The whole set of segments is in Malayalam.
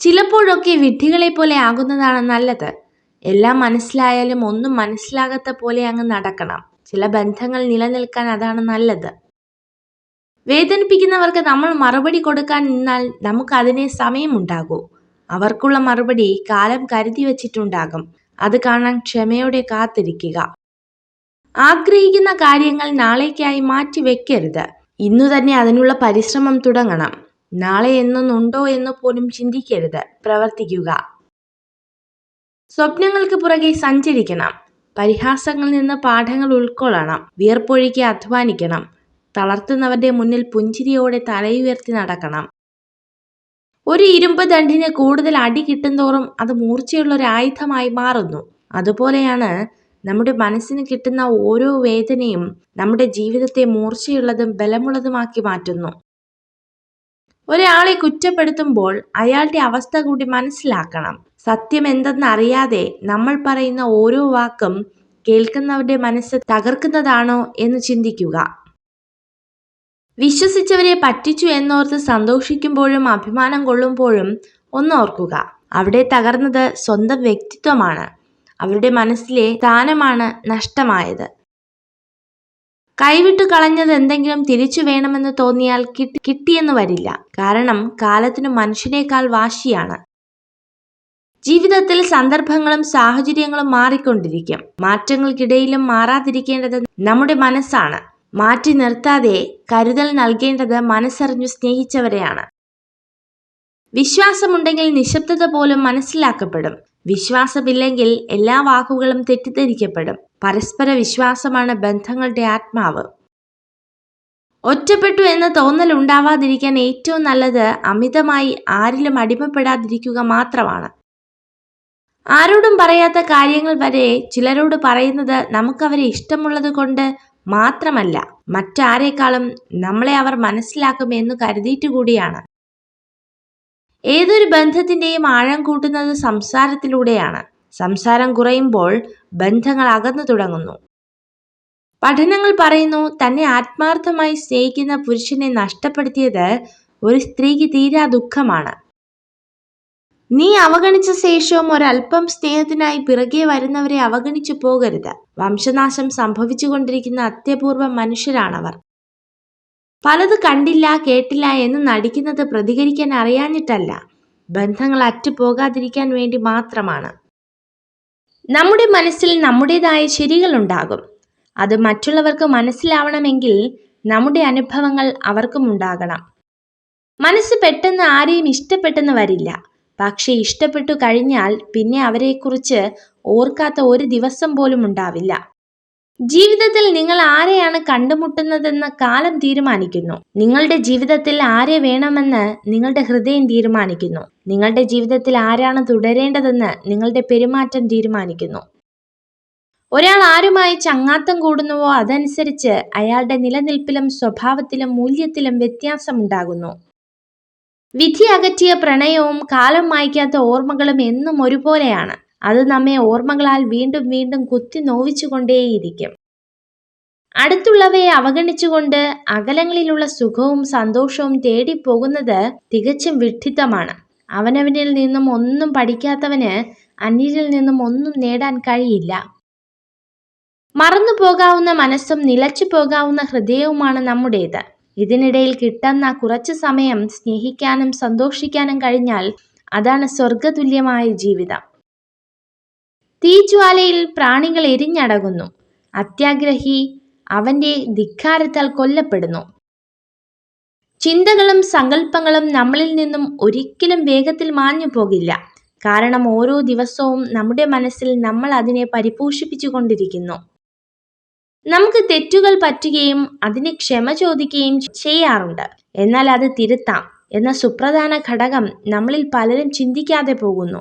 ചിലപ്പോഴൊക്കെ വിഡ്ഢികളെ പോലെ ആകുന്നതാണ് നല്ലത്. എല്ലാം മനസ്സിലായാലും ഒന്നും മനസ്സിലാകാത്ത പോലെ അങ്ങ് നടക്കണം. ചില ബന്ധങ്ങൾ നിലനിൽക്കാൻ അതാണ് നല്ലത്. വേദനിപ്പിക്കുന്നവർക്ക് നമ്മൾ മറുപടി കൊടുക്കാൻ നിന്നാൽ നമുക്ക് അതിനെ സമയമുണ്ടാകൂ. അവർക്കുള്ള മറുപടി കാലം കരുതി വച്ചിട്ടുണ്ടാകും. അത് കാണാൻ ക്ഷമയോടെ കാത്തിരിക്കുക. ആഗ്രഹിക്കുന്ന കാര്യങ്ങൾ നാളേക്കായി മാറ്റി വെക്കരുത്. ഇന്നു തന്നെ അതിനുള്ള പരിശ്രമം തുടങ്ങണം. നാളെ എന്നൊന്നുണ്ടോ എന്ന് പോലും ചിന്തിക്കരുത്. പ്രവർത്തിക്കുക. സ്വപ്നങ്ങൾക്ക് പുറകെ സഞ്ചരിക്കണം. പരിഹാസങ്ങളിൽ നിന്ന് പാഠങ്ങൾ ഉൾക്കൊള്ളണം. വിയർപ്പൊഴുക്കി അധ്വാനിക്കണം. തളർത്തുന്നവരുടെ മുന്നിൽ പുഞ്ചിരിയോടെ തലയുയർത്തി നടക്കണം. ഒരു ഇരുമ്പ് ദണ്ടിന് കൂടുതൽ അടി കിട്ടുന്തോറും അത് മൂർച്ചയുള്ള ഒരു ആയുധമായി മാറുന്നു. അതുപോലെയാണ് നമ്മുടെ മനസ്സിന് കിട്ടുന്ന ഓരോ വേദനയും നമ്മുടെ ജീവിതത്തെ മൂർച്ചയുള്ളതും ബലമുള്ളതുമാക്കി മാറ്റുന്നു. ഒരാളെ കുറ്റപ്പെടുത്തുമ്പോൾ അയാളുടെ അവസ്ഥ കൂടി മനസ്സിലാക്കണം. സത്യം എന്തെന്നറിയാതെ നമ്മൾ പറയുന്ന ഓരോ വാക്കും കേൾക്കുന്നവരുടെ മനസ്സ് തകർക്കുന്നതാണോ എന്ന് ചിന്തിക്കുക. വിശ്വസിച്ചവരെ പറ്റിച്ചു എന്നോർത്ത് സന്തോഷിക്കുമ്പോഴും അഭിമാനം കൊള്ളുമ്പോഴും ഒന്നോർക്കുക അവിടെ തകർന്നത് സ്വന്തം വ്യക്തിത്വമാണ്. അവരുടെ മനസ്സിലെ സ്ഥാനമാണ് നഷ്ടമായത്. കൈവിട്ടു കളഞ്ഞത് എന്തെങ്കിലും തിരിച്ചു വേണമെന്ന് തോന്നിയാൽ കിട്ടി കിട്ടിയെന്ന് വരില്ല. കാരണം കാലത്തിന് മനുഷ്യനേക്കാൾ വാശിയാണ്. ജീവിതത്തിൽ സന്ദർഭങ്ങളും സാഹചര്യങ്ങളും മാറിക്കൊണ്ടിരിക്കും. മാറ്റങ്ങൾക്കിടയിലും മാറാതിരിക്കേണ്ടത് നമ്മുടെ മനസ്സാണ്. മാറ്റി നിർത്താതെ കരുതൽ നൽകേണ്ടത് മനസ്സറിഞ്ഞു സ്നേഹിച്ചവരെയാണ്. വിശ്വാസമുണ്ടെങ്കിൽ നിശബ്ദത പോലും മനസ്സിലാക്കപ്പെടും. വിശ്വാസമില്ലെങ്കിൽ എല്ലാ വാക്കുകളും തെറ്റിദ്ധരിക്കപ്പെടും. പരസ്പര വിശ്വാസമാണ് ബന്ധങ്ങളുടെ ആത്മാവ്. ഒറ്റപ്പെട്ടു എന്ന തോന്നൽ ഉണ്ടാവാതിരിക്കാൻ ഏറ്റവും നല്ലത് അമിതമായി ആരിലും അടിമപ്പെടാതിരിക്കുക മാത്രമാണ്. ആരോടും പറയാത്ത കാര്യങ്ങൾ വരെ ചിലരോട് പറയുന്നത് നമുക്കവരെ ഇഷ്ടമുള്ളത് കൊണ്ട് മാത്രമല്ല മറ്റാരേക്കാളും നമ്മളെ അവർ മനസ്സിലാക്കും എന്ന് കരുതിയിട്ട് കൂടിയാണ്. ഏതൊരു ബന്ധത്തിന്റെയും ആഴം കൂട്ടുന്നത് സംസാരത്തിലൂടെയാണ്. സംസാരം കുറയുമ്പോൾ ബന്ധങ്ങൾ അകന്നു തുടങ്ങുന്നു. പഠനങ്ങൾ പറയുന്നു തന്നെ ആത്മാർത്ഥമായി സ്നേഹിക്കുന്ന പുരുഷനെ നഷ്ടപ്പെടുത്തിയത് ഒരു സ്ത്രീക്ക് തീരാ ദുഃഖമാണ്. നീ അവഗണിച്ച ശേഷവും ഒരല്പം സ്നേഹത്തിനായി പിറകെ വരുന്നവരെ അവഗണിച്ചു പോകരുത്. വംശനാശം സംഭവിച്ചുകൊണ്ടിരിക്കുന്ന അത്യപൂർവ മനുഷ്യരാണവർ. പലത് കണ്ടില്ല കേട്ടില്ല എന്ന് നടിക്കുന്നത് പ്രതികരിക്കാൻ അറിയാഞ്ഞിട്ടല്ല. ബന്ധങ്ങൾ അറ്റുപോകാതിരിക്കാൻ വേണ്ടി മാത്രമാണ്. നമ്മുടെ മനസ്സിൽ നമ്മുടേതായ ശരികളുണ്ടാകും അത് മറ്റുള്ളവർക്ക് മനസ്സിലാവണമെങ്കിൽ നമ്മുടെ അനുഭവങ്ങൾ അവർക്കും ഉണ്ടാകണം. മനസ്സ് പെട്ടെന്ന് ആരെയും ഇഷ്ടപ്പെട്ടെന്ന് വരില്ല പക്ഷെ ഇഷ്ടപ്പെട്ടു കഴിഞ്ഞാൽ പിന്നെ അവരെക്കുറിച്ച് ഓർക്കാത്ത ഒരു ദിവസം പോലും ഉണ്ടാവില്ല. ജീവിതത്തിൽ നിങ്ങൾ ആരെയാണ് കണ്ടുമുട്ടുന്നതെന്ന് കാലം തീരുമാനിക്കുന്നു. നിങ്ങളുടെ ജീവിതത്തിൽ ആരെ വേണമെന്ന് നിങ്ങളുടെ ഹൃദയം തീരുമാനിക്കുന്നു. നിങ്ങളുടെ ജീവിതത്തിൽ ആരാണ് തുടരേണ്ടതെന്ന് നിങ്ങളുടെ പെരുമാറ്റം തീരുമാനിക്കുന്നു. ഒരാൾ ആരുമായി ചങ്ങാത്തം കൂടുന്നുവോ അതനുസരിച്ച് അയാളുടെ നിലനിൽപ്പിലും സ്വഭാവത്തിലും മൂല്യത്തിലും വ്യത്യാസമുണ്ടാകുന്നു. വിധി അകറ്റിയ പ്രണയവും കാലം മായ്ക്കാത്ത ഓർമ്മകളും എന്നും ഒരുപോലെയാണ്. അത് നമ്മെ ഓർമ്മകളാൽ വീണ്ടും വീണ്ടും കുത്തി നോവിച്ചുകൊണ്ടേയിരിക്കും. അടുത്തുള്ളവയെ അവഗണിച്ചുകൊണ്ട് അകലങ്ങളിലുള്ള സുഖവും സന്തോഷവും തേടിപ്പോകുന്നത് തികച്ചും വിഡ്ഢിത്തമാണ്. അവനവനിൽ നിന്നും ഒന്നും പഠിക്കാത്തവന് അന്യരിൽ നിന്നും ഒന്നും നേടാൻ കഴിയില്ല. മറന്നു പോകാവുന്ന മനസ്സും നിലച്ചു പോകാവുന്ന ഹൃദയവുമാണ് നമ്മുടേത്. ഇതിനിടയിൽ കിട്ടുന്ന കുറച്ചു സമയം സ്നേഹിക്കാനും സന്തോഷിക്കാനും കഴിഞ്ഞാൽ അതാണ് സ്വർഗതുല്യമായ ജീവിതം. തീജ്വാലയിൽ പ്രാണികൾ എരിഞ്ഞടകുന്നു അത്യാഗ്രഹി അവന്റെ ധിക്കാരത്താൽ കൊല്ലപ്പെടുന്നു. ചിന്തകളും സങ്കല്പങ്ങളും നമ്മളിൽ നിന്നും ഒരിക്കലും വേഗത്തിൽ മാഞ്ഞു പോകില്ല കാരണം ഓരോ ദിവസവും നമ്മുടെ മനസ്സിൽ നമ്മൾ അതിനെ പരിപോഷിപ്പിച്ചുകൊണ്ടിരിക്കുന്നു. നമുക്ക് തെറ്റുകൾ പറ്റുകയും അതിന് ക്ഷമ ചോദിക്കുകയും ചെയ്യാറുണ്ട്. എന്നാൽ അത് തിരുത്താം എന്ന സുപ്രധാന ഘടകം നമ്മളിൽ പലരും ചിന്തിക്കാതെ പോകുന്നു.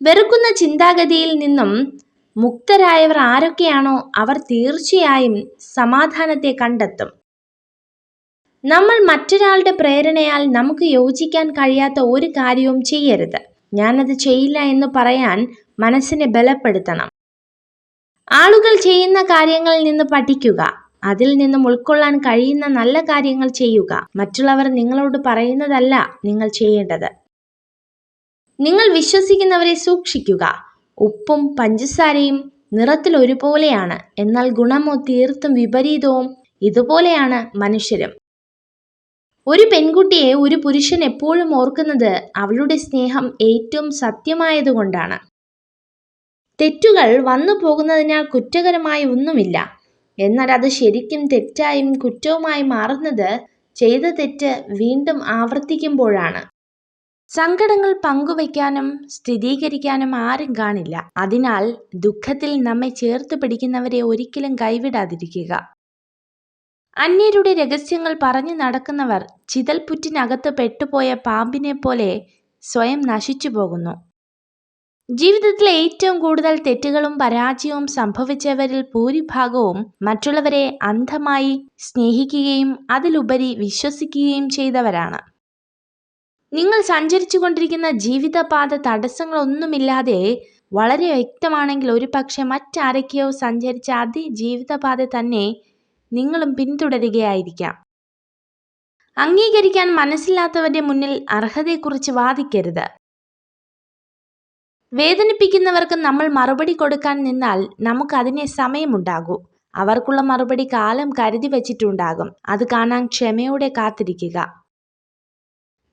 വെറുക്കുന്ന ചിന്താഗതിയിൽ നിന്നും മുക്തരായവർ ആരൊക്കെയാണോ അവർ തീർച്ചയായും സമാധാനത്തെ കണ്ടെത്തും. നമ്മൾ മറ്റൊരാളുടെ പ്രേരണയാൽ നമുക്ക് യോജിക്കാൻ കഴിയാത്ത ഒരു കാര്യവും ചെയ്യരുത്. ഞാനത് ചെയ്യില്ല എന്ന് പറയാൻ മനസ്സിനെ ബലപ്പെടുത്തണം. ആളുകൾ ചെയ്യുന്ന കാര്യങ്ങളിൽ നിന്ന് പഠിക്കുക. അതിൽ നിന്നും ഉൾക്കൊള്ളാൻ കഴിയുന്ന നല്ല കാര്യങ്ങൾ ചെയ്യുക. മറ്റുള്ളവർ നിങ്ങളോട് പറയുന്നതല്ല നിങ്ങൾ ചെയ്യേണ്ടത്. നിങ്ങൾ വിശ്വസിക്കുന്നവരെ സൂക്ഷിക്കുക. ഉപ്പും പഞ്ചസാരയും നിറത്തിൽ ഒരുപോലെയാണ്. എന്നാൽ ഗുണമോ തീർത്തും വിപരീതവും ഇതുപോലെയാണ് മനുഷ്യരും. ഒരു പെൺകുട്ടിയെ ഒരു പുരുഷൻ എപ്പോഴും ഓർക്കുന്നത് അവളുടെ സ്നേഹം ഏറ്റവും സത്യമായതുകൊണ്ടാണ്. തെറ്റുകൾ വന്നു പോകുന്നതിനാൽ കുറ്റകരമായി ഒന്നുമില്ല. എന്നാൽ അത് ശരിക്കും തെറ്റായും കുറ്റവുമായി മാറുന്നത് ചെയ്ത തെറ്റ് വീണ്ടും ആവർത്തിക്കുമ്പോഴാണ്. സങ്കടങ്ങൾ പങ്കുവയ്ക്കാനും സ്ഥിരീകരിക്കാനും ആരും കാണില്ല. അതിനാൽ ദുഃഖത്തിൽ നമ്മെ ചേർത്ത് പിടിക്കുന്നവരെ ഒരിക്കലും കൈവിടാതിരിക്കുക. അന്യരുടെ രഹസ്യങ്ങൾ പറഞ്ഞു നടക്കുന്നവർ ചിതൽപുറ്റിനകത്ത് പെട്ടുപോയ പാമ്പിനെ പോലെ സ്വയം നശിച്ചു പോകുന്നു ജീവിതത്തിലെ ഏറ്റവും കൂടുതൽ തെറ്റുകളും പരാജയവും സംഭവിച്ചവരിൽ ഭൂരിഭാഗവും മറ്റുള്ളവരെ അന്ധമായി സ്നേഹിക്കുകയും അതിലുപരി വിശ്വസിക്കുകയും ചെയ്തവരാണ്. നിങ്ങൾ സഞ്ചരിച്ചു കൊണ്ടിരിക്കുന്ന ജീവിതപാത തടസ്സങ്ങളൊന്നുമില്ലാതെ വളരെ വ്യക്തമാണെങ്കിൽ ഒരു പക്ഷെ മറ്റാരൊക്കെയോ സഞ്ചരിച്ച അതേ ജീവിതപാത തന്നെ നിങ്ങളും പിന്തുടരുകയായിരിക്കാം. അംഗീകരിക്കാൻ മനസ്സില്ലാത്തവരുടെ മുന്നിൽ അർഹതയെക്കുറിച്ച് വാദിക്കരുത്. വേദനിപ്പിക്കുന്നവർക്ക് നമ്മൾ മറുപടി കൊടുക്കാൻ നിന്നാൽ നമുക്ക് അതിനെ സമയമുണ്ടാകൂ. അവർക്കുള്ള മറുപടി കാലം കരുതി വച്ചിട്ടുണ്ടാകും. അത് കാണാൻ ക്ഷമയോടെ കാത്തിരിക്കുക.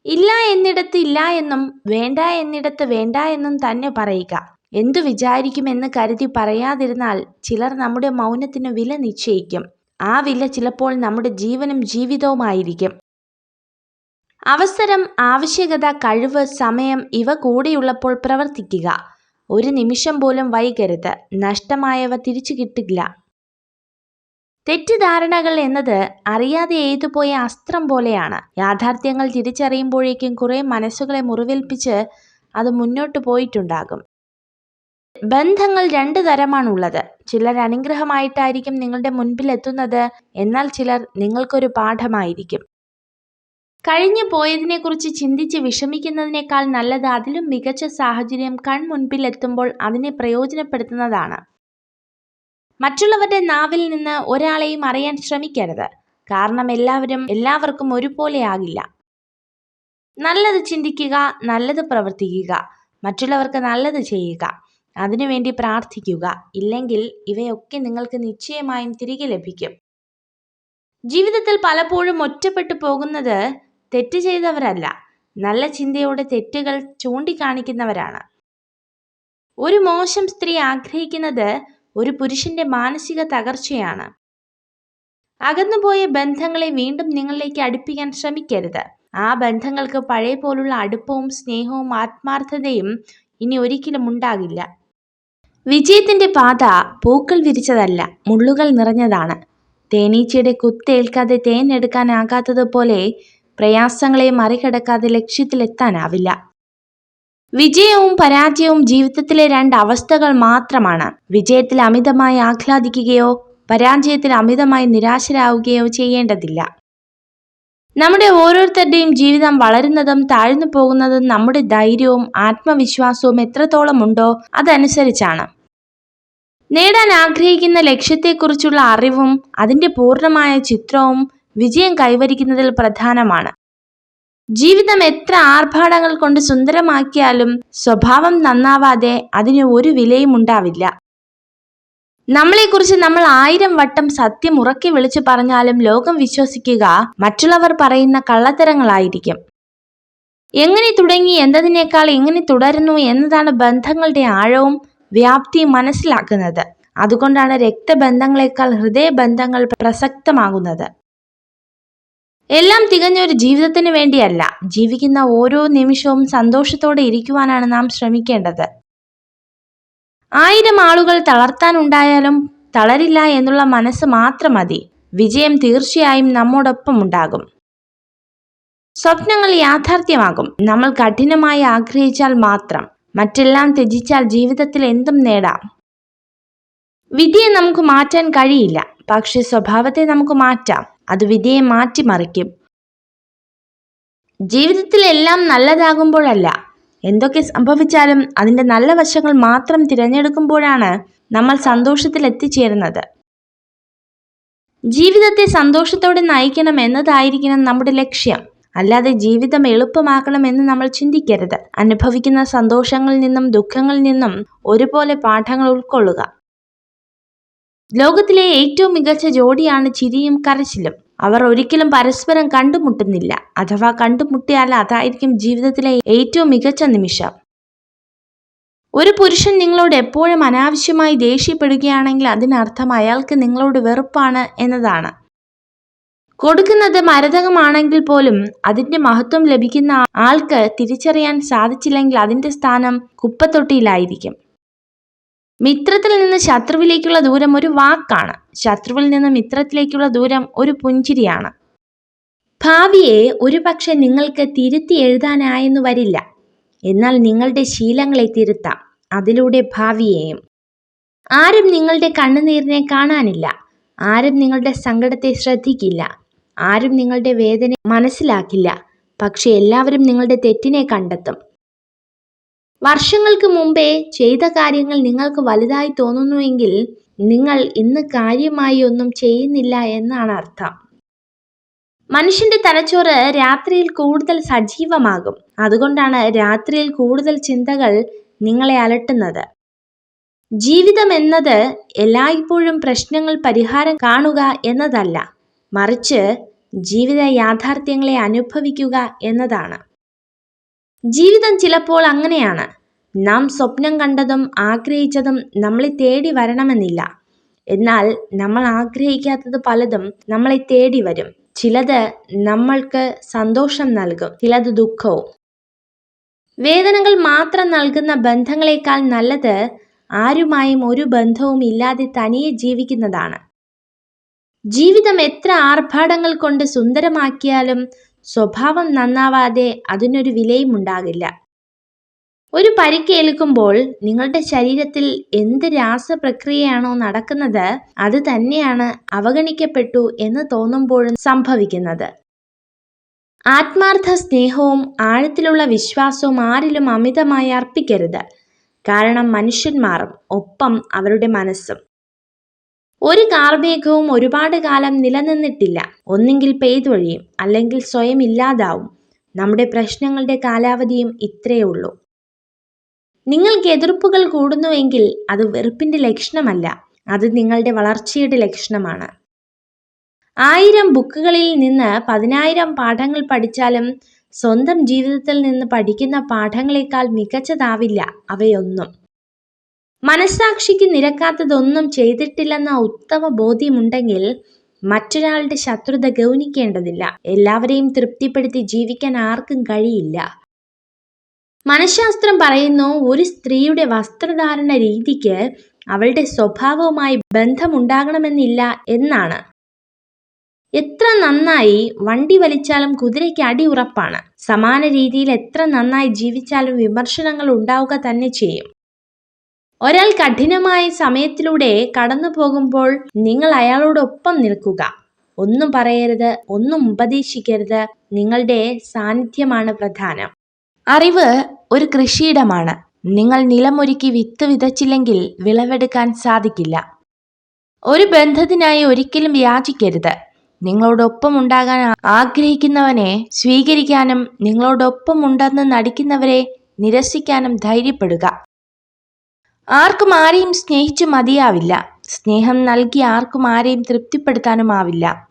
ഇല്ല എന്നിടത്ത് ഇല്ല എന്നും വേണ്ട എന്നിടത്ത് വേണ്ട എന്നും തന്നെ പറയുക. എന്തു വിചാരിക്കുമെന്ന് കരുതി പറയാതിരുന്നാൽ ചിലർ നമ്മുടെ മൗനത്തിന് വില നിശ്ചയിക്കും. ആ വില ചിലപ്പോൾ നമ്മുടെ ജീവനും ജീവിതവുമായിരിക്കും. അവസരം ആവശ്യകത കഴിവ് സമയം ഇവ കൂടെയുള്ളപ്പോൾ പ്രവർത്തിക്കുക. ഒരു നിമിഷം പോലും വൈകരുത്. നഷ്ടമായവ തിരിച്ചു കിട്ടില്ല. തെറ്റിദ്ധാരണകൾ എന്നത് അറിയാതെ എഴുതുപോയ അസ്ത്രം പോലെയാണ്. യാഥാർത്ഥ്യങ്ങൾ തിരിച്ചറിയുമ്പോഴേക്കും കുറേ മനസ്സുകളെ മുറിവേൽപ്പിച്ച് അത് മുന്നോട്ട് പോയിട്ടുണ്ടാകും. ബന്ധങ്ങൾ രണ്ട് തരമാണുള്ളത്. ചിലർ അനുഗ്രഹമായിട്ടായിരിക്കും നിങ്ങളുടെ മുൻപിൽ എത്തുന്നത് എന്നാൽ ചിലർ നിങ്ങൾക്കൊരു പാഠമായിരിക്കും. കഴിഞ്ഞു പോയതിനെക്കുറിച്ച് ചിന്തിച്ച് വിഷമിക്കുന്നതിനേക്കാൾ നല്ലത് അതിലും മികച്ച സാഹചര്യം കൺമുൻപിൽ എത്തുമ്പോൾ അതിനെ പ്രയോജനപ്പെടുത്തുന്നതാണ്. മറ്റുള്ളവരുടെ നാവിൽ നിന്ന് ഒരാളെയും അറിയാൻ ശ്രമിക്കരുത്. കാരണം എല്ലാവരും എല്ലാവർക്കും ഒരുപോലെ ആകില്ല. നല്ലത് ചിന്തിക്കുക നല്ലത് പ്രവർത്തിക്കുക മറ്റുള്ളവർക്ക് നല്ലത് ചെയ്യുക അതിനുവേണ്ടി പ്രാർത്ഥിക്കുക ഇല്ലെങ്കിൽ ഇവയൊക്കെ നിങ്ങൾക്ക് നിശ്ചയമായും തിരികെ ലഭിക്കും. ജീവിതത്തിൽ പലപ്പോഴും ഒറ്റപ്പെട്ടു പോകുന്നത് തെറ്റ് ചെയ്തവരല്ല നല്ല ചിന്തയോടെ തെറ്റുകൾ ചൂണ്ടിക്കാണിക്കുന്നവരാണ്. ഒരു മോശം സ്ത്രീ ആഗ്രഹിക്കുന്നത് ഒരു പുരുഷന്റെ മാനസിക തകർച്ചയാണ്. അകന്നുപോയ ബന്ധങ്ങളെ വീണ്ടും നിങ്ങളിലേക്ക് അടുപ്പിക്കാൻ ശ്രമിക്കരുത്. ആ ബന്ധങ്ങൾക്ക് പഴയ പോലുള്ള അടുപ്പവും സ്നേഹവും ആത്മാർത്ഥതയും ഇനി ഒരിക്കലും ഉണ്ടാകില്ല. വിജയത്തിന്റെ പാത പൂക്കൾ വിരിച്ചതല്ല മുള്ളുകൾ നിറഞ്ഞതാണ്. തേനീച്ചയുടെ കുത്തേൽക്കാതെ തേൻ എടുക്കാനാകാത്തതുപോലെ പ്രയാസങ്ങളെ മറികടക്കാതെ ലക്ഷ്യത്തിലെത്താനാവില്ല. വിജയവും പരാജയവും ജീവിതത്തിലെ രണ്ട് അവസ്ഥകൾ മാത്രമാണ്. വിജയത്തിൽ അമിതമായി ആഹ്ലാദിക്കുകയോ പരാജയത്തിൽ അമിതമായി നിരാശരാകുകയോ ചെയ്യേണ്ടതില്ല. നമ്മുടെ ഓരോരുത്തരുടെയും ജീവിതം വളരുന്നതും താഴ്ന്നു പോകുന്നതും നമ്മുടെ ധൈര്യവും ആത്മവിശ്വാസവും എത്രത്തോളം ഉണ്ടോ അതനുസരിച്ചാണ്. നേടാൻ ആഗ്രഹിക്കുന്ന ലക്ഷ്യത്തെക്കുറിച്ചുള്ള അറിവും അതിന്റെ പൂർണമായ ചിത്രവും വിജയം കൈവരിക്കുന്നതിൽ പ്രധാനമാണ്. ജീവിതം എത്ര ആർഭാടങ്ങൾ കൊണ്ട് സുന്ദരമാക്കിയാലും സ്വഭാവം നന്നാവാതെ അതിന് ഒരു വിലയും ഉണ്ടാവില്ല. നമ്മളെക്കുറിച്ച് നമ്മൾ ആയിരം വട്ടം സത്യം ഉറക്കി വിളിച്ചു പറഞ്ഞാലും ലോകം വിശ്വസിക്കുക മറ്റുള്ളവർ പറയുന്ന കള്ളത്തരങ്ങളായിരിക്കും. എങ്ങനെ തുടങ്ങി എന്നതിനേക്കാൾ എങ്ങനെ തുടരുന്നു എന്നതാണ് ബന്ധങ്ങളുടെ ആഴവും വ്യാപ്തിയും മനസ്സിലാക്കുന്നത്. അതുകൊണ്ടാണ് രക്തബന്ധങ്ങളെക്കാൾ ഹൃദയബന്ധങ്ങൾ പ്രസക്തമാകുന്നത്. എല്ലാം തികഞ്ഞ ഒരു ജീവിതത്തിന് വേണ്ടിയല്ല. ജീവിക്കുന്ന ഓരോ നിമിഷവും സന്തോഷത്തോടെ ഇരിക്കുവാനാണ് നാം ശ്രമിക്കേണ്ടത്. ആയിരം ആളുകൾ തളർത്താനുണ്ടായാലും തളരില്ല എന്നുള്ള മനസ്സ് മാത്രം മതി. വിജയം തീർച്ചയായും നമ്മോടൊപ്പം ഉണ്ടാകും. സ്വപ്നങ്ങൾ യാഥാർത്ഥ്യമാകും. നമ്മൾ കഠിനമായി ആഗ്രഹിച്ചാൽ മാത്രം. മറ്റെല്ലാം ത്യജിച്ചാൽ ജീവിതത്തിൽ എന്തും നേടാം. വിധിയെ നമുക്ക് മാറ്റാൻ കഴിയില്ല. പക്ഷെ സ്വഭാവത്തെ നമുക്ക് മാറ്റാം. അത് വിധിയെ മാറ്റിമറിക്കും. ജീവിതത്തിൽ എല്ലാം നല്ലതാകുമ്പോഴല്ല. എന്തൊക്കെ സംഭവിച്ചാലും അതിന്റെ നല്ല വശങ്ങൾ മാത്രം തിരഞ്ഞെടുക്കുമ്പോഴാണ് നമ്മൾ സന്തോഷത്തിൽ എത്തിച്ചേരുന്നത് ജീവിതത്തെ സന്തോഷത്തോടെ നയിക്കണം എന്നതായിരിക്കണം നമ്മുടെ ലക്ഷ്യം. അല്ലാതെ ജീവിതം എളുപ്പമാക്കണം എന്ന് നമ്മൾ ചിന്തിക്കരുത്. അനുഭവിക്കുന്ന സന്തോഷങ്ങളിൽ നിന്നും ദുഃഖങ്ങളിൽ നിന്നും ഒരുപോലെ പാഠങ്ങൾ ഉൾക്കൊള്ളുക. ലോകത്തിലെ ഏറ്റവും മികച്ച ജോഡിയാണ് ചിരിയും കരച്ചിലും. അവർ ഒരിക്കലും പരസ്പരം കണ്ടുമുട്ടുന്നില്ല. അഥവാ കണ്ടുമുട്ടിയാൽ അതായിരിക്കും ജീവിതത്തിലെ ഏറ്റവും മികച്ച നിമിഷം. ഒരു പുരുഷൻ നിങ്ങളോട് എപ്പോഴും അനാവശ്യമായി ദേഷ്യപ്പെടുകയാണെങ്കിൽ അതിനർത്ഥം അയാൾക്ക് നിങ്ങളോട് വെറുപ്പാണ് എന്നതാണ്. കൊടുക്കുന്നത് മരതകമാണെങ്കിൽ പോലും അതിന്റെ മഹത്വം ലഭിക്കുന്ന ആൾക്ക് തിരിച്ചറിയാൻ സാധിച്ചില്ലെങ്കിൽ അതിന്റെ സ്ഥാനം കുപ്പത്തൊട്ടിയിലായിരിക്കും. മിത്രത്തിൽ നിന്ന് ശത്രുവിലേക്കുള്ള ദൂരം ഒരു വാക്കാണ്. ശത്രുവിൽ നിന്ന് മിത്രത്തിലേക്കുള്ള ദൂരം ഒരു പുഞ്ചിരിയാണ്. ഭാവിയെ ഒരുപക്ഷെ നിങ്ങൾക്ക് തിരുത്തി എഴുതാനായെന്ന് വരില്ല. എന്നാൽ നിങ്ങളുടെ ശീലങ്ങളെ തിരുത്താം. അതിലൂടെ ഭാവിയെയും. ആരും നിങ്ങളുടെ കണ്ണുനീരിനെ കാണാനില്ല. ആരും നിങ്ങളുടെ സങ്കടത്തെ ശ്രദ്ധിക്കില്ല. ആരും നിങ്ങളുടെ വേദന മനസ്സിലാക്കില്ല. പക്ഷെ എല്ലാവരും നിങ്ങളുടെ തെറ്റിനെ കണ്ടെത്തും. വർഷങ്ങൾക്ക് മുമ്പേ ചെയ്ത കാര്യങ്ങൾ നിങ്ങൾക്ക് വലുതായി തോന്നുന്നുവെങ്കിൽ നിങ്ങൾ ഇന്ന് കാര്യമായി ഒന്നും ചെയ്യുന്നില്ല എന്നാണ് അർത്ഥം. മനുഷ്യന്റെ തലച്ചോറ് രാത്രിയിൽ കൂടുതൽ സജീവമാകും. അതുകൊണ്ടാണ് രാത്രിയിൽ കൂടുതൽ ചിന്തകൾ നിങ്ങളെ അലട്ടുന്നത്. ജീവിതം എന്നത് എല്ലായ്പ്പോഴും പ്രശ്നങ്ങൾ പരിഹാരം കാണുക എന്നതല്ല മറിച്ച് ജീവിത യാഥാർത്ഥ്യങ്ങളെ അനുഭവിക്കുക എന്നതാണ്. ജീവിതം ചിലപ്പോൾ അങ്ങനെയാണ്. നാം സ്വപ്നം കണ്ടതും ആഗ്രഹിച്ചതും നമ്മളെ തേടി വരണമെന്നില്ല. എന്നാൽ നമ്മൾ ആഗ്രഹിക്കാത്തത് പലതും നമ്മളെ തേടി വരും. ചിലത് നമ്മൾക്ക് സന്തോഷം നൽകും ചിലത് ദുഃഖവും. വേദനകൾ മാത്രം നൽകുന്ന ബന്ധങ്ങളെക്കാൾ നല്ലത് ആരുമായും ഒരു ബന്ധവും ഇല്ലാതെ തനിയെ ജീവിക്കുന്നതാണ്. ജീവിതം എത്ര ആർഭാടങ്ങൾ കൊണ്ട് സുന്ദരമാക്കിയാലും സ്വഭാവം നന്നാവാതെ അതിനൊരു വിലയും ഉണ്ടാകില്ല ഒരു പരിക്കേൽക്കുമ്പോൾ നിങ്ങളുടെ ശരീരത്തിൽ എന്ത് രാസപ്രക്രിയയാണോ നടക്കുന്നത് അത് തന്നെയാണ് അവഗണിക്കപ്പെട്ടു എന്ന് തോന്നുമ്പോഴും സംഭവിക്കുന്നത്. ആത്മാർത്ഥ സ്നേഹവും ആഴത്തിലുള്ള വിശ്വാസവും ആരിലും അമിതമായി അർപ്പിക്കരുത്. കാരണം മനുഷ്യൻ ഒപ്പം അവരുടെ മനസ്സും. ഒരു കാർമേഘവും ഒരുപാട് കാലം നിലനിന്നിട്ടില്ല. ഒന്നെങ്കിൽ പെയ്തൊഴിയും അല്ലെങ്കിൽ സ്വയം ഇല്ലാതാവും. നമ്മുടെ പ്രശ്നങ്ങളുടെ കാലാവധിയും ഇത്രയേ ഉള്ളൂ. നിങ്ങൾക്ക് എതിർപ്പുകൾ കൂടുന്നുവെങ്കിൽ അത് വെറുപ്പിന്റെ ലക്ഷണമല്ല. അത് നിങ്ങളുടെ വളർച്ചയുടെ ലക്ഷണമാണ്. ആയിരം ബുക്കുകളിൽ നിന്ന് പതിനായിരം പാഠങ്ങൾ പഠിച്ചാലും സ്വന്തം ജീവിതത്തിൽ നിന്ന് പഠിക്കുന്ന പാഠങ്ങളെക്കാൾ മികച്ചതാവില്ല അവയൊന്നും. മനസ്സാക്ഷിക്ക് നിരക്കാത്തതൊന്നും ചെയ്തിട്ടില്ലെന്ന ഉത്തമ ബോധ്യമുണ്ടെങ്കിൽ മറ്റൊരാളുടെ ശത്രുത ഗൗനിക്കേണ്ടതില്ല. എല്ലാവരെയും തൃപ്തിപ്പെടുത്തി ജീവിക്കാൻ ആർക്കും കഴിയില്ല. മനഃശാസ്ത്രം പറയുന്നു ഒരു സ്ത്രീയുടെ വസ്ത്രധാരണ രീതിക്ക് അവളുടെ സ്വഭാവവുമായി ബന്ധമുണ്ടാകണമെന്നില്ല എന്നാണ്. എത്ര നന്നായി വണ്ടി വലിച്ചാലും കുതിരയ്ക്ക് അടി ഉറപ്പാണ്. സമാന രീതിയിൽ എത്ര നന്നായി ജീവിച്ചാലും വിമർശനങ്ങൾ ഉണ്ടാവുക തന്നെ ചെയ്യും. ഒരാൾ കഠിനമായ സമയത്തിലൂടെ കടന്നു പോകുമ്പോൾ നിങ്ങൾ അയാളോടൊപ്പം നിൽക്കുക. ഒന്നും പറയരുത് ഒന്നും ഉപദേശിക്കരുത്. നിങ്ങളുടെ സാന്നിധ്യമാണ് പ്രധാനം. അറിവ് ഒരു കൃഷിയിടമാണ്. നിങ്ങൾ നിലമൊരുക്കി വിത്ത് വിതച്ചില്ലെങ്കിൽ വിളവെടുക്കാൻ സാധിക്കില്ല. ഒരു ബന്ധത്തിനായി ഒരിക്കലും യാചിക്കരുത്. നിങ്ങളോടൊപ്പം ഉണ്ടാകാൻ ആഗ്രഹിക്കുന്നവനെ സ്വീകരിക്കാനും നിങ്ങളോടൊപ്പം ഉണ്ടെന്ന് നടിക്കുന്നവരെ നിരസിക്കാനും ധൈര്യപ്പെടുക. ആർക്കും ആരെയും സ്നേഹിച്ച് മതിയാവില്ല. സ്നേഹം നൽകി ആർക്കും ആരെയും തൃപ്തിപ്പെടുത്താനുമാവില്ല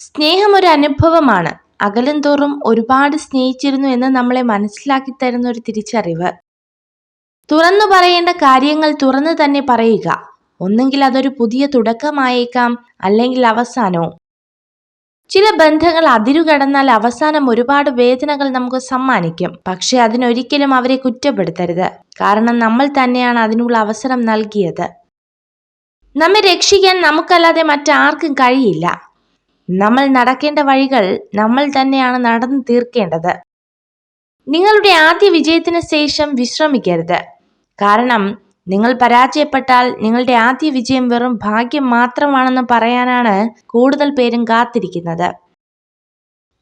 സ്നേഹം ഒരു അനുഭവമാണ്. അകലും തോറും ഒരുപാട് സ്നേഹിച്ചിരുന്നു എന്ന് നമ്മളെ മനസ്സിലാക്കി തരുന്ന ഒരു തിരിച്ചറിവ്. തുറന്നു പറയേണ്ട കാര്യങ്ങൾ തുറന്നു തന്നെ പറയുക. ഒന്നെങ്കിൽ അതൊരു പുതിയ തുടക്കമായേക്കാം അല്ലെങ്കിൽ അവസാനവും. ചില ബന്ധങ്ങൾ അതിരുകടന്നാൽ അവസാനം ഒരുപാട് വേദനകൾ നമുക്ക് സമ്മാനിക്കും. പക്ഷെ അതിനൊരിക്കലും അവരെ കുറ്റപ്പെടുത്തരുത്. കാരണം നമ്മൾ തന്നെയാണ് അതിനുള്ള അവസരം നൽകിയത്. നമ്മെ രക്ഷിക്കാൻ നമുക്കല്ലാതെ മറ്റാർക്കും കഴിയില്ല. നമ്മൾ നടക്കേണ്ട വഴികൾ നമ്മൾ തന്നെയാണ് നടന്നു തീർക്കേണ്ടത്. നിങ്ങളുടെ ആദ്യ വിജയത്തിന് ശേഷം വിശ്രമിക്കരുത്. കാരണം നിങ്ങൾ പരാജയപ്പെട്ടാൽ നിങ്ങളുടെ ആദ്യ വിജയം വെറും ഭാഗ്യം മാത്രമാണെന്ന് പറയാനാണ് കൂടുതൽ പേരും കാത്തിരിക്കുന്നത്.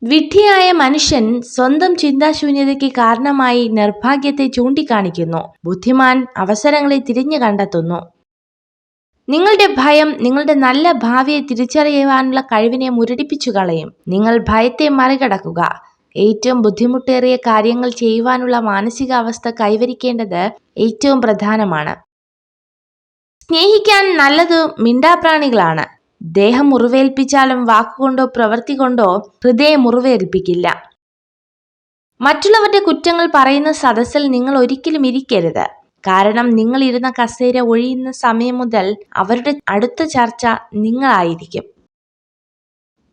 വിഡ്ഢിയായ മനുഷ്യൻ സ്വന്തം ചിന്താശൂന്യതയ്ക്ക് കാരണമായി നിർഭാഗ്യത്തെ ചൂണ്ടിക്കാണിക്കുന്നു. ബുദ്ധിമാൻ അവസരങ്ങളെ തിരിഞ്ഞു കണ്ടെത്തുന്നു. നിങ്ങളുടെ ഭയം നിങ്ങളുടെ നല്ല ഭാവിയെ തിരിച്ചറിയുവാനുള്ള കഴിവിനെ മുരടിപ്പിച്ചു കളയും. നിങ്ങൾ ഭയത്തെ മറികടക്കുക. ഏറ്റവും ബുദ്ധിമുട്ടേറിയ കാര്യങ്ങൾ ചെയ്യുവാനുള്ള മാനസികാവസ്ഥ കൈവരിക്കേണ്ടത് ഏറ്റവും പ്രധാനമാണ്. സ്നേഹിക്കാൻ നല്ലത് മിണ്ടാപ്രാണികളാണ്. ദേഹം മുറിവേൽപ്പിച്ചാലും വാക്കുകൊണ്ടോ പ്രവൃത്തി കൊണ്ടോ ഹൃദയം മുറിവേൽപ്പിക്കില്ല. മറ്റുള്ളവരുടെ കുറ്റങ്ങൾ പറയുന്ന സദസ്സിൽ നിങ്ങൾ ഒരിക്കലും ഇരിക്കരുത്. കാരണം നിങ്ങൾ ഇരുന്ന കസേര ഒഴിയുന്ന സമയം മുതൽ അവരുടെ അടുത്ത ചർച്ച നിങ്ങളായിരിക്കും.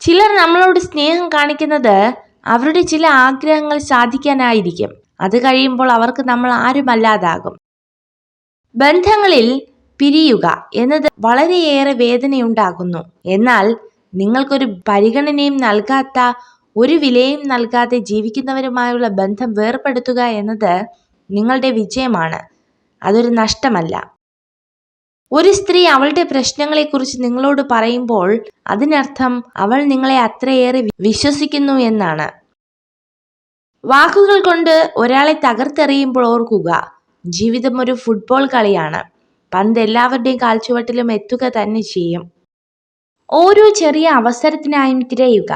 ചിലർ നമ്മളോട് സ്നേഹം കാണിക്കുന്നത് അവരുടെ ചില ആഗ്രഹങ്ങൾ സാധിക്കാനായിരിക്കും. അത് കഴിയുമ്പോൾ അവർക്ക് നമ്മൾ ആരുമല്ലാതാകും. ബന്ധങ്ങളിൽ പിരിയുക എന്നത് വളരെയേറെ വേദനയുണ്ടാകുന്നു. എന്നാൽ നിങ്ങൾക്കൊരു പരിഗണനയും നൽകാത്ത ഒരു വിലയും നൽകാതെ ജീവിക്കുന്നവരുമായുള്ള ബന്ധം വേർപെടുത്തുക എന്നത് നിങ്ങളുടെ വിജയമാണ്. അതൊരു നഷ്ടമല്ല. ഒരു സ്ത്രീ അവളുടെ പ്രശ്നങ്ങളെക്കുറിച്ച് നിങ്ങളോട് പറയുമ്പോൾ അതിനർത്ഥം അവൾ നിങ്ങളെ അത്രയേറെ വിശ്വസിക്കുന്നു എന്നാണ്. വാക്കുകൾ കൊണ്ട് ഒരാളെ തകർത്തെറിയുമ്പോൾ ഓർക്കുക ജീവിതം ഒരു ഫുട്ബോൾ കളിയാണ്. പന്ത് എല്ലാവരുടെയും കാൽച്ചുവട്ടിലും എത്തുക തന്നെ ചെയ്യും. ഓരോ ചെറിയ അവസരത്തിനായും തിരയുക.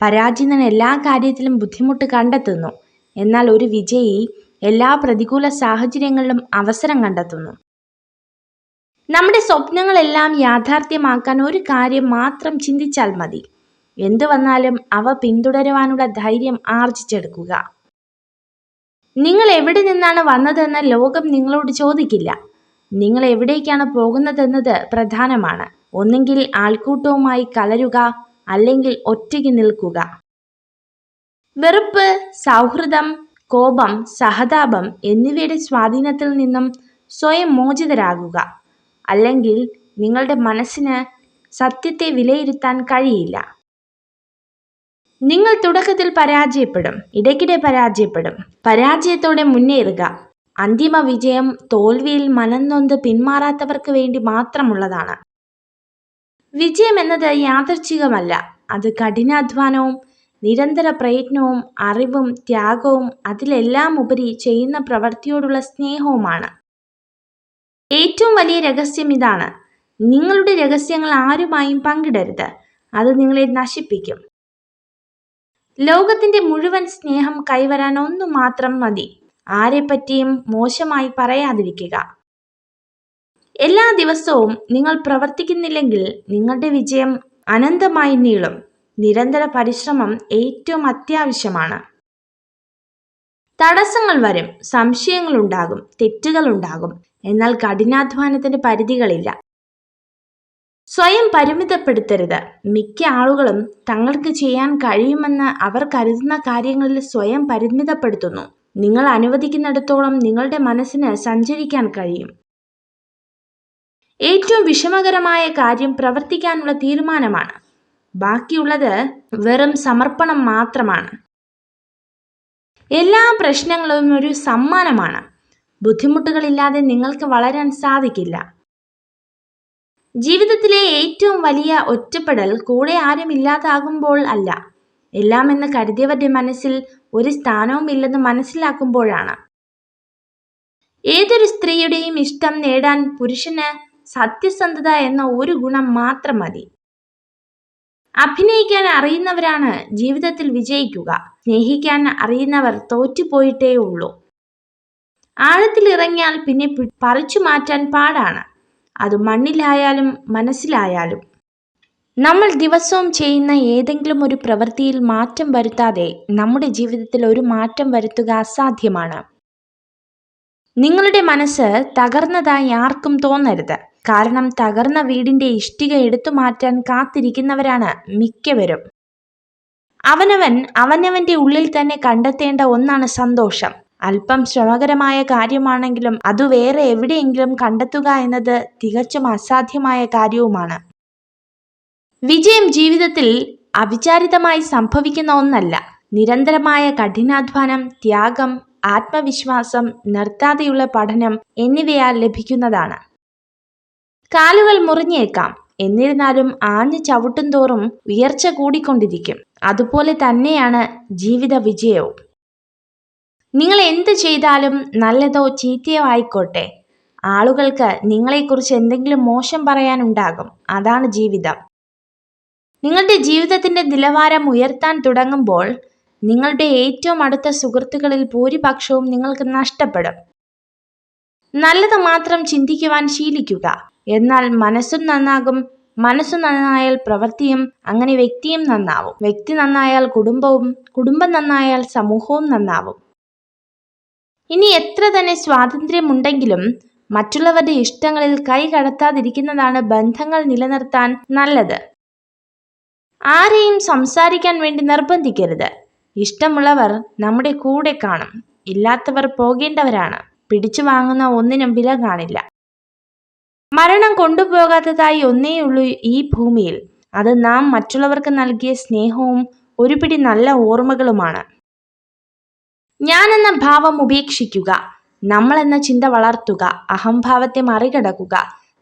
പരാജിതൻ എല്ലാ കാര്യത്തിലും ബുദ്ധിമുട്ട് കണ്ടെത്തുന്നു. എന്നാൽ ഒരു വിജയി എല്ലാ പ്രതികൂല സാഹചര്യങ്ങളിലും അവസരം കണ്ടെത്തുന്നു. നമ്മുടെ സ്വപ്നങ്ങളെല്ലാം യാഥാർത്ഥ്യമാക്കാൻ ഒരു കാര്യം മാത്രം ചിന്തിച്ചാൽ മതി. എന്തു വന്നാലും അവ പിന്തുടരുവാനുള്ള ധൈര്യം ആർജിച്ചെടുക്കുക. നിങ്ങൾ എവിടെ നിന്നാണ് വന്നതെന്ന് ലോകം നിങ്ങളോട് ചോദിക്കില്ല. നിങ്ങൾ എവിടേക്കാണ് പോകുന്നതെന്നത് പ്രധാനമാണ്. ഒന്നെങ്കിൽ ആൾക്കൂട്ടവുമായി കലരുക അല്ലെങ്കിൽ ഒറ്റയ്ക്ക് നിൽക്കുക. വെറുപ്പ് സൗഹൃദം കോപം സഹതാപം എന്നിവയുടെ സ്വാധീനത്തിൽ നിന്നും സ്വയം മോചിതരാകുക. അല്ലെങ്കിൽ നിങ്ങളുടെ മനസ്സിന് സത്യത്തെ വിലയിരുത്താൻ കഴിയില്ല. നിങ്ങൾ തുടക്കത്തിൽ പരാജയപ്പെടും ഇടയ്ക്കിടെ പരാജയപ്പെടും. പരാജയത്തോടെ മുന്നേറുക. അന്തിമ വിജയം തോൽവിയിൽ മനംനൊന്ത് പിന്മാറാത്തവർക്ക് വേണ്ടി മാത്രമുള്ളതാണ്. വിജയം എന്നത് യാദർച്ഛികമല്ല അത് കഠിനാധ്വാനവും നിരന്തര പ്രയത്നവും അറിവും ത്യാഗവും അതിലെല്ലാം ഉപരി ചെയ്യുന്ന പ്രവൃത്തിയോടുള്ള സ്നേഹവുമാണ്. ഏറ്റവും വലിയ രഹസ്യം ഇതാണ്. നിങ്ങളുടെ രഹസ്യങ്ങൾ ആരുമായും പങ്കിടരുത്. അത് നിങ്ങളെ നശിപ്പിക്കും. ലോകത്തിന്റെ മുഴുവൻ സ്നേഹം കൈവരാൻ ഒന്നു മാത്രം മതി. ആരെപ്പറ്റിയും മോശമായി പറയാതിരിക്കുക. എല്ലാ ദിവസവും നിങ്ങൾ പ്രവർത്തിക്കുന്നില്ലെങ്കിൽ നിങ്ങളുടെ വിജയം അനന്തമായി നീളും. നിരന്തര പരിശ്രമം ഏറ്റവും അത്യാവശ്യമാണ്. തടസ്സങ്ങൾ വരും. സംശയങ്ങളുണ്ടാകും തെറ്റുകളുണ്ടാകും എന്നാൽ കഠിനാധ്വാനത്തിന് പരിധികളില്ല. സ്വയം പരിമിതപ്പെടുത്തരുത്. മിക്ക ആളുകളും തങ്ങൾക്ക് ചെയ്യാൻ കഴിയുമെന്ന് അവർ കരുതുന്ന കാര്യങ്ങളിൽ സ്വയം പരിമിതപ്പെടുത്തുന്നു. നിങ്ങൾ അനുവദിക്കുന്നിടത്തോളം നിങ്ങളുടെ മനസ്സിന് സഞ്ചരിക്കാൻ കഴിയും. ഏറ്റവും വിഷമകരമായ കാര്യം പ്രവർത്തിക്കാനുള്ള തീരുമാനമാണ്. ബാക്കിയുള്ളത് വെറും സമർപ്പണം മാത്രമാണ്. എല്ലാ പ്രശ്നങ്ങളും ഒരു സമ്മാനമാണ്. ബുദ്ധിമുട്ടുകളില്ലാതെ നിങ്ങൾക്ക് വളരാൻ സാധിക്കില്ല. ജീവിതത്തിലെ ഏറ്റവും വലിയ ഒറ്റപ്പെടൽ കൂടെ ആരും ഇല്ലാതാകുമ്പോൾ അല്ല. എല്ലാം എന്ന് കരുതിയവരുടെ മനസ്സിൽ ഒരു സ്ഥാനവും ഇല്ലെന്ന് മനസ്സിലാക്കുമ്പോഴാണ്. ഏതൊരു സ്ത്രീയുടെയും ഇഷ്ടം നേടാൻ പുരുഷന് സത്യസന്ധത എന്ന ഒരു ഗുണം മാത്രം മതി. അഭിനയിക്കാൻ അറിയുന്നവരാണ് ജീവിതത്തിൽ വിജയിക്കുക. സ്നേഹിക്കാൻ അറിയുന്നവർ തോറ്റുപോയിട്ടേ ഉള്ളൂ. ആഴത്തിൽ ഇറങ്ങിയാൽ പിന്നെ പറിച്ചു മാറ്റാൻ പാടാണ്. അത് മണ്ണിലായാലും മനസ്സിലായാലും. നമ്മൾ ദിവസവും ചെയ്യുന്ന ഏതെങ്കിലും ഒരു പ്രവൃത്തിയിൽ മാറ്റം വരുത്താതെ നമ്മുടെ ജീവിതത്തിൽ ഒരു മാറ്റം വരുത്തുക അസാധ്യമാണ്. നിങ്ങളുടെ മനസ്സ് തകർന്നതായി ആർക്കും തോന്നരുത്. കാരണം തകർന്ന വീടിന്റെ ഇഷ്ടിക എടുത്തു മാറ്റാൻ കാത്തിരിക്കുന്നവരാണ് മിക്കവരും. അവനവൻ അവനവന്റെ ഉള്ളിൽ തന്നെ കണ്ടെത്തേണ്ട ഒന്നാണ് സന്തോഷം. അല്പം ശ്രമകരമായ കാര്യമാണെങ്കിലും അത് വേറെ എവിടെയെങ്കിലും കണ്ടെത്തുക എന്നത് തികച്ചും അസാധ്യമായ കാര്യവുമാണ്. വിജയം ജീവിതത്തിൽ അവിചാരിതമായി സംഭവിക്കുന്ന ഒന്നല്ല. നിരന്തരമായ കഠിനാധ്വാനം ത്യാഗം ആത്മവിശ്വാസം നിർത്താതെയുള്ള പഠനം എന്നിവയാൽ ലഭിക്കുന്നതാണ്. കാലുകൾ മുറിഞ്ഞേക്കാം. എന്നിരുന്നാലും ആഞ്ഞു ചവിട്ടും തോറും ഉയർച്ച കൂടിക്കൊണ്ടിരിക്കും. അതുപോലെ തന്നെയാണ് ജീവിത വിജയവും നിങ്ങൾ എന്ത് ചെയ്താലും നല്ലതോ ചീത്തയോ ആയിക്കോട്ടെ. ആളുകൾക്ക് നിങ്ങളെക്കുറിച്ച് എന്തെങ്കിലും മോശം പറയാനുണ്ടാകും. അതാണ് ജീവിതം. നിങ്ങളുടെ ജീവിതത്തിന്റെ നിലവാരം ഉയർത്താൻ തുടങ്ങുമ്പോൾ നിങ്ങളുടെ ഏറ്റവും അടുത്ത സുഹൃത്തുക്കളിൽ ഭൂരിപക്ഷവും നിങ്ങൾക്ക് നഷ്ടപ്പെടും. നല്ലത് മാത്രം ചിന്തിക്കുവാൻ ശീലിക്കുക. എന്നാൽ മനസ്സും നന്നാകും. മനസ്സ് നന്നായാൽ പ്രവൃത്തിയും അങ്ങനെ വ്യക്തിയും നന്നാവും. വ്യക്തി നന്നായാൽ കുടുംബവും കുടുംബം നന്നായാൽ സമൂഹവും നന്നാവും. ഇനി എത്ര തന്നെ സ്വാതന്ത്ര്യമുണ്ടെങ്കിലും മറ്റുള്ളവരുടെ ഇഷ്ടങ്ങളിൽ കൈ കടത്താതിരിക്കുന്നതാണ് ബന്ധങ്ങൾ നിലനിർത്താൻ നല്ലത്. ആരെയും സംസാരിക്കാൻ വേണ്ടി നിർബന്ധിക്കരുത്. ഇഷ്ടമുള്ളവർ നമ്മുടെ കൂടെ കാണും. ഇല്ലാത്തവർ പോകേണ്ടവരാണ്. പിടിച്ചു വാങ്ങുന്ന ഒന്നിനും വില കാണില്ല. മരണം കൊണ്ടുപോകാത്തതായി ഒന്നേയുള്ളൂ ഈ ഭൂമിയിൽ. അത് നാം മറ്റുള്ളവർക്ക് നൽകിയ സ്നേഹവും ഒരുപിടി നല്ല ഓർമ്മകളുമാണ്. ഞാൻ എന്ന ഭാവം ഉപേക്ഷിക്കുക നമ്മൾ എന്ന ചിന്ത വളർത്തുക അഹംഭാവത്തെ മറികടക്കുക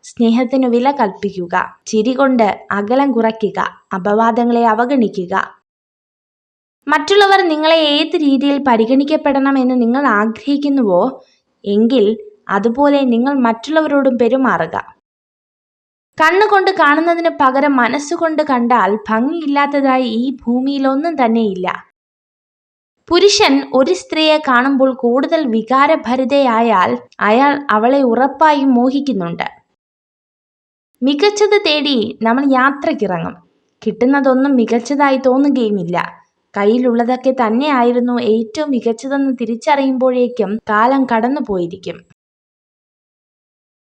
സ്നേഹത്തിനു വില കൽപ്പിക്കുക ചിരി കൊണ്ട് അകലം കുറയ്ക്കുക അപവാദങ്ങളെ അവഗണിക്കുക. മറ്റുള്ളവർ നിങ്ങളെ ഏത് രീതിയിൽ പരിഗണിക്കപ്പെടണം എന്ന് നിങ്ങൾ ആഗ്രഹിക്കുന്നുവോ എങ്കിൽ അതുപോലെ നിങ്ങൾ മറ്റുള്ളവരോടും പെരുമാറുക. കണ്ണുകൊണ്ട് കാണുന്നതിന് പകരം മനസ്സുകൊണ്ട് കണ്ടാൽ ഭംഗിയില്ലാത്തതായി ഈ ഭൂമിയിൽ ഒന്നും തന്നെയില്ല. പുരുഷൻ ഒരു സ്ത്രീയെ കാണുമ്പോൾ കൂടുതൽ വികാരഭരിതയായാൽ അയാൾ അവളെ ഉറപ്പായും മോഹിക്കുന്നുണ്ട്. മികച്ചത് തേടി നമ്മൾ യാത്രക്കിറങ്ങും. കിട്ടുന്നതൊന്നും മികച്ചതായി തോന്നുകയുമില്ല. കയ്യിലുള്ളതൊക്കെ തന്നെയായിരുന്നു ഏറ്റവും മികച്ചതെന്ന് തിരിച്ചറിയുമ്പോഴേക്കും കാലം കടന്നു പോയിരിക്കും